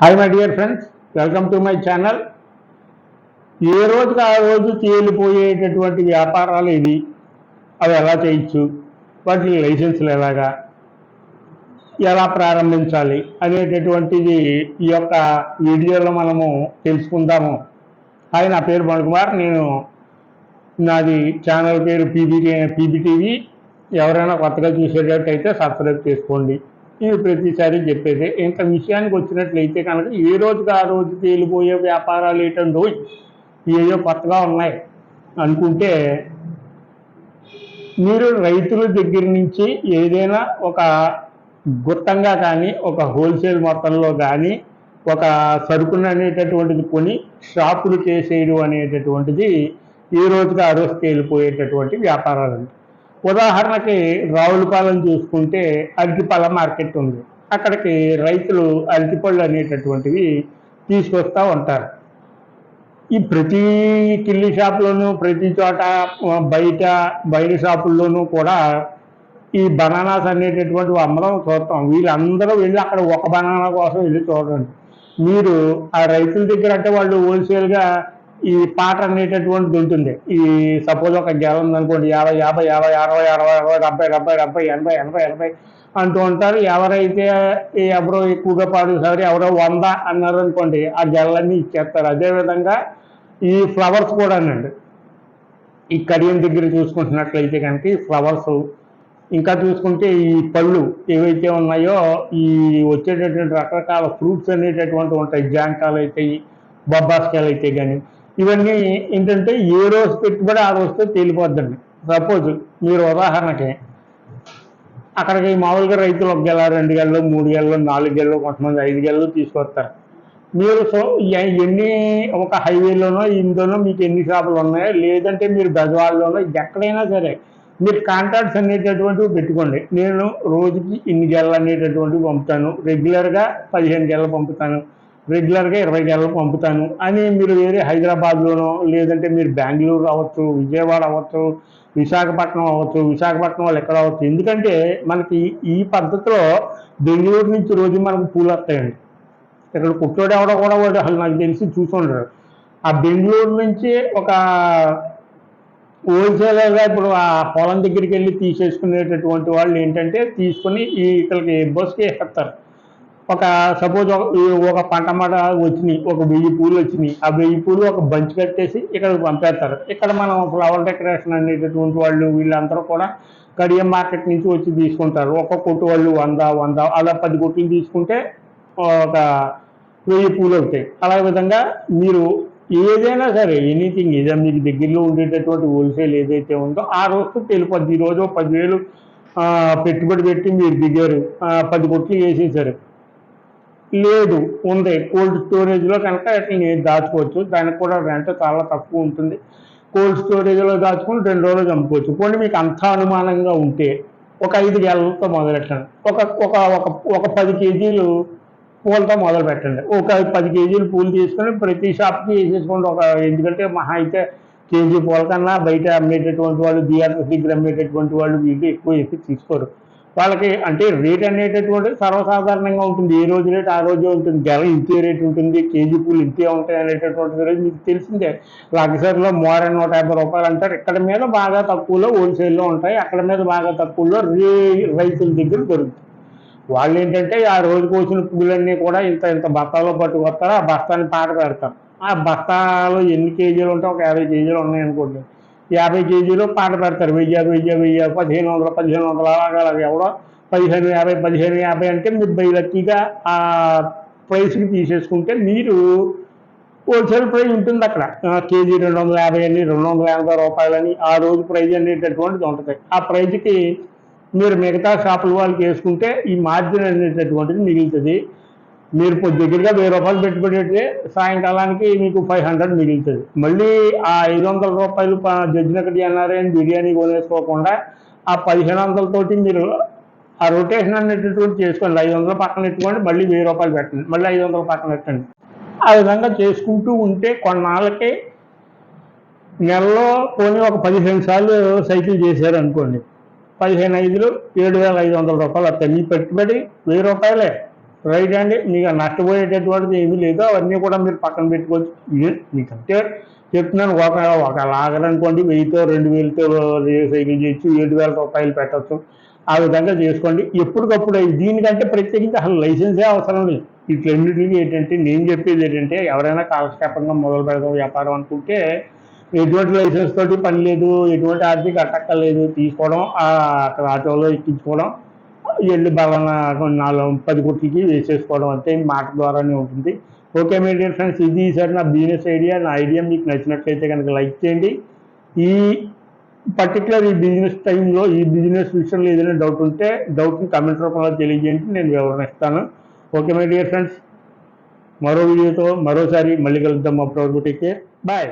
Hi my dear friends welcome to my channel ఏ రోజుకి ఆ రోజు తేలిపోయేటటువంటి వ్యాపారాలు ఇవి అవి ఎలా చేయొచ్చు? వాటి లైసెన్సులు ఎలాగా? ఎలా ప్రారంభించాలి? అనేటటువంటిది ఈ యొక్క వీడియోలో మనము తెలుసుకుందాము. హాయ్ నా పేరు కుమార్. నేను నాది ఛానల్ పేరు పీబీటీ పీబీటీవీ ఎవరైనా కొత్తగా చూసేటట్టయితే సబ్స్క్రైబ్ చేసుకోండి. ఇవి ప్రతిసారి చెప్పేది. ఇంత విషయానికి వచ్చినట్లయితే కనుక ఏ రోజుకి ఆ రోజు తేలిపోయే వ్యాపారాలు ఏంటండో ఏయో కొత్తగా ఉన్నాయి. అనుకుంటే మీరు రైతుల దగ్గర నుంచి ఏదైనా ఒక గుత్తంగా కానీ ఒక హోల్సేల్ మొత్తంలో కానీ ఒక సరుకును అనేటటువంటిది కొని షాపులు చేసేయడం అనేటటువంటిది ఈ రోజుకి ఆ రోజు తేలిపోయేటటువంటి వ్యాపారాలు ఉదాహరణకి రావులపాలెం చూసుకుంటే అరటిపళ్ళ మార్కెట్ ఉంది. అక్కడికి రైతులు అరటిపళ్ళు అనేటటువంటివి తీసుకొస్తూ ఉంటారు. ఈ ప్రతి కిల్లి షాపులోనూ ప్రతి చోట బయట బయట షాపుల్లోనూ కూడా ఈ బనానాస్ అనేటటువంటివి అమ్మడం చూస్తాం. వీళ్ళందరూ వెళ్ళి అక్కడ ఒక బనానా కోసం వెళ్ళి చూడండి. మీరు ఆ రైతుల దగ్గర అంటే వాళ్ళు హోల్సేల్గా ఈ పాట అనేటటువంటిది ఉంటుంది. ఈ సపోజ్ ఒక గెల ఉందనుకోండి యాభై యాభై యాభై అరవై అరవై అరవై డెబ్బై డెబ్బై డెబ్బై ఎనభై ఎనభై ఎనభై అంటూ ఉంటారు. ఎవరైతే ఎవరో ఎక్కువగా పాడుతారు ఎవరో వంద అన్నారు అనుకోండి ఆ గెలలన్నీ ఇచ్చేస్తారు. అదేవిధంగా ఈ ఫ్లవర్స్ కూడానండి ఈ కడియం దగ్గర చూసుకుంటున్నట్లయితే కనుక ఈ ఫ్లవర్స్ ఇంకా చూసుకుంటే ఈ పళ్ళు ఏవైతే ఉన్నాయో ఈ వచ్చేటటువంటి రకరకాల ఫ్రూట్స్ అనేటటువంటి ఉంటాయి. జాంకాయలు అయితే బొబ్బాస్కాయలు అయితే కానీ ఇవన్నీ ఏంటంటే ఏ రోజు పెట్టుబడి ఆ రోజుతో తేలిపోద్దండి. సపోజ్ మీరు ఉదాహరణకి అక్కడికి మామూలుగా రైతులు ఒక గెల రెండు గెలలు మూడు గెలలు నాలుగు గెలలు కొంతమంది ఐదు గెలలు తీసుకొస్తారు. మీరు సో ఎన్ని ఒక హైవేలోనో ఇందులోనో మీకు ఎన్ని షాపులు ఉన్నాయో లేదంటే మీరు గజవాళ్ళలోనో ఎక్కడైనా సరే మీరు కాంటాక్ట్స్ అనేటటువంటివి పెట్టుకోండి. నేను రోజుకి ఇన్ని గెలలు అనేటటువంటివి పంపుతాను. రెగ్యులర్గా పదిహేను గెలలు పంపుతాను. రెగ్యులర్గా ఇరవై గంటలకు పంపుతాను. అని మీరు వేరే హైదరాబాద్లోనో లేదంటే మీరు బెంగళూరు అవ్వచ్చు విజయవాడ అవ్వచ్చు విశాఖపట్నం అవ్వచ్చు విశాఖపట్నం వాళ్ళు ఎక్కడ అవ్వచ్చు. ఎందుకంటే మనకి ఈ పద్ధతిలో బెంగళూరు నుంచి రోజు మనకు పూలు వస్తాయండి. ఇక్కడ కుట్టోడు ఎవడో కూడా వాడు అసలు నాకు తెలిసి చూసుండరు ఆ బెంగళూరు నుంచి ఒక హోల్సేలర్గా ఇప్పుడు ఆ పొలం దగ్గరికి వెళ్ళి తీసేసుకునేటటువంటి వాళ్ళు ఏంటంటే తీసుకుని ఈ ఇక్కడికి బస్కి వేస్తారు ఒక సపోజ్ ఒక ఒక పంట మాట వచ్చినాయి ఒక వెయ్యి పూలు వచ్చినాయి ఆ వెయ్యి పూలు ఒక బంచ్ కట్టేసి ఇక్కడికి పంపేస్తారు. ఇక్కడ మనం ఫ్లవర్ డెకరేషన్ అనేటటువంటి వాళ్ళు వీళ్ళందరూ కూడా కడియం మార్కెట్ నుంచి వచ్చి తీసుకుంటారు. ఒక కొట్టు వాళ్ళు వంద వంద అలా పది కొట్లు తీసుకుంటే ఒక వెయ్యి పూలు అవుతాయి. అలాగే విధంగా మీరు ఏదైనా సరే ఎనీథింగ్ ఏదో మీకు దగ్గరలో ఉండేటటువంటి హోల్సేల్ ఏదైతే ఉందో ఆ రోజు తెలిపద్ది ఈ రోజు పదివేలు పెట్టుబడి పెట్టి మీరు దిగారు. పది కొట్లు వేసేసారు. లేదు ఉంది. కోల్డ్ స్టోరేజ్లో కనుక వీటిని దాచుకోవచ్చు. దానికి కూడా రెంట్ చాలా తక్కువ ఉంటుంది. కోల్డ్ స్టోరేజ్లో దాచుకుని రెండు రోజులు చంపుకోవచ్చు. కొన్ని మీకు అంత అనుమానంగా ఉంటే ఒక ఐదు గెలలతో మొదలెట్టండి. ఒక ఒక ఒక ఒక పది కేజీలు పూలతో మొదలు పెట్టండి ఒక పది కేజీలు పూలు తీసుకొని ప్రతి షాప్కి వేసేసుకోండి. ఒక ఎందుకంటే మహా అయితే కేజీ పూల కన్నా బయట అమ్మేటటువంటి వాళ్ళు బీఆర్ఎస్ దగ్గర అమ్మేటటువంటి వాళ్ళు వీళ్ళు ఎక్కువ వేసి తీసుకోరు. వాళ్ళకి అంటే రేట్ అనేటటువంటి సర్వసాధారణంగా ఉంటుంది. ఏ రోజు రేట్ ఆ రోజు ఉంటుంది. ధర ఇంతే రేట్ ఉంటుంది. కేజీ పూలు ఇంతే ఉంటాయి అనేటటువంటి రేట్ మీకు తెలిసిందే. లగ్జరీలో మోర నూట యాభై రూపాయలు అంటారు. ఇక్కడ మీద బాగా తక్కువలో హోల్సేల్లో ఉంటాయి. అక్కడ మీద బాగా తక్కువలో రే రైతుల దగ్గర దొరుకుతాయి. వాళ్ళు ఏంటంటే ఆ రోజుకు వచ్చిన పూలన్నీ కూడా ఇంత ఇంత బస్తాలో పట్టుకొస్తారు. ఆ బస్తాని పాట పెడతారు. ఆ బస్తాలో ఎన్ని కేజీలు ఉంటాయి? ఒక యాభై కేజీలు ఉన్నాయనుకోండి. యాభై కేజీలు పాట పెడతారు. వెయ్యి వెయ్యి వెయ్యి పదిహేను వందలు పదిహేను వందలు అలాగా అలాగే ఎవడో పదిహేను యాభై పదిహేను యాభై అంటే మీరు బై లక్కీగా ఆ ప్రైస్కి తీసేసుకుంటే మీరు హోల్సేల్ ప్రైస్ ఉంటుంది అక్కడ. కేజీ రెండు వందల యాభై అని రెండు వందల ఎనభై రూపాయలని ఆ రోజు ప్రైజ్ అనేటటువంటిది ఉంటుంది. ఆ ప్రైజ్కి మీరు మిగతా షాపుల వాళ్ళకి వేసుకుంటే ఈ మార్జిన్ అనేటటువంటిది మిగులుతుంది. మీరు పొద్దు దగ్గరగా వెయ్యి రూపాయలు పెట్టుబడి సాయంకాలానికి మీకు ఫైవ్ హండ్రెడ్ మిగులుతుంది. మళ్ళీ ఆ ఐదు వందల రూపాయలు జడ్జినకటి ఎన్ఆర్ఐన్ బిర్యానీ కొనేసుకోకుండా ఆ పదిహేను వందలతోటి మీరు ఆ రొటేషన్ అనేటటువంటి చేసుకోండి. ఐదు వందలు పక్కన పెట్టుకోండి మళ్ళీ వెయ్యి రూపాయలు పెట్టండి. మళ్ళీ ఐదు వందలు పక్కన పెట్టండి. ఆ విధంగా చేసుకుంటూ ఉంటే కొన్నాళ్ళకి నెలలో పోనీ ఒక పదిహేను సార్లు సైకిల్ చేశారు అనుకోండి పదిహేను ఐదులు ఏడు వేల ఐదు వందల రూపాయలు వస్తాయి మీ పెట్టుబడి వెయ్యి రూపాయలే. రైట్ అండి. మీకు నష్టపోయేటటువంటిది ఏమీ లేదు. అవన్నీ కూడా మీరు పక్కన పెట్టుకోవచ్చు. ఏ- మీకంటే చెప్తున్నాను. ఒక ఒక లాగర్ అనుకోండి. వెయ్యితో రెండు వేలతో సైకిల్ చేయొచ్చు. ఏడు వేల రూపాయలు పెట్టచ్చు. ఆ విధంగా చేసుకోండి. ఎప్పటికప్పుడు దీనికంటే ప్రత్యేకించి అసలు లైసెన్సే అవసరం లేదు. వీటిలన్నిటికీ ఏంటంటే నేను చెప్పేది ఏంటంటే ఎవరైనా కాలక్షేపంగా మొదలు పెడదాం వ్యాపారం అనుకుంటే ఎటువంటి లైసెన్స్ తోటి పని లేదు. ఎటువంటి ఆర్థిక అట్టక్కర్లేదు. తీసుకోవడం అక్కడ ఆటోలో ఎక్కించుకోవడం వెళ్ళి బలానా నాలుగు పది కోట్లకి వేసేసుకోవడం అంతే మాట ద్వారానే ఉంటుంది. ఓకే మీ డియర్ ఫ్రెండ్స్ ఇది సార్ నా బిజినెస్ ఐడియా నా ఐడియా మీకు నచ్చినట్లయితే కనుక లైక్ చేయండి. ఈ పర్టికులర్ ఈ బిజినెస్ టైంలో ఈ బిజినెస్ విషయంలో ఏదైనా డౌట్ ఉంటే డౌట్ని కమెంట్ రూపంలో తెలియజేయండి నేను వివరణ ఇస్తాను. ఓకే మై డియర్ ఫ్రెండ్స్ మరో వీడియోతో మరోసారి మళ్ళీ కలుద్దాం. అప్పటి వరకు టేక్ కేర్ బాయ్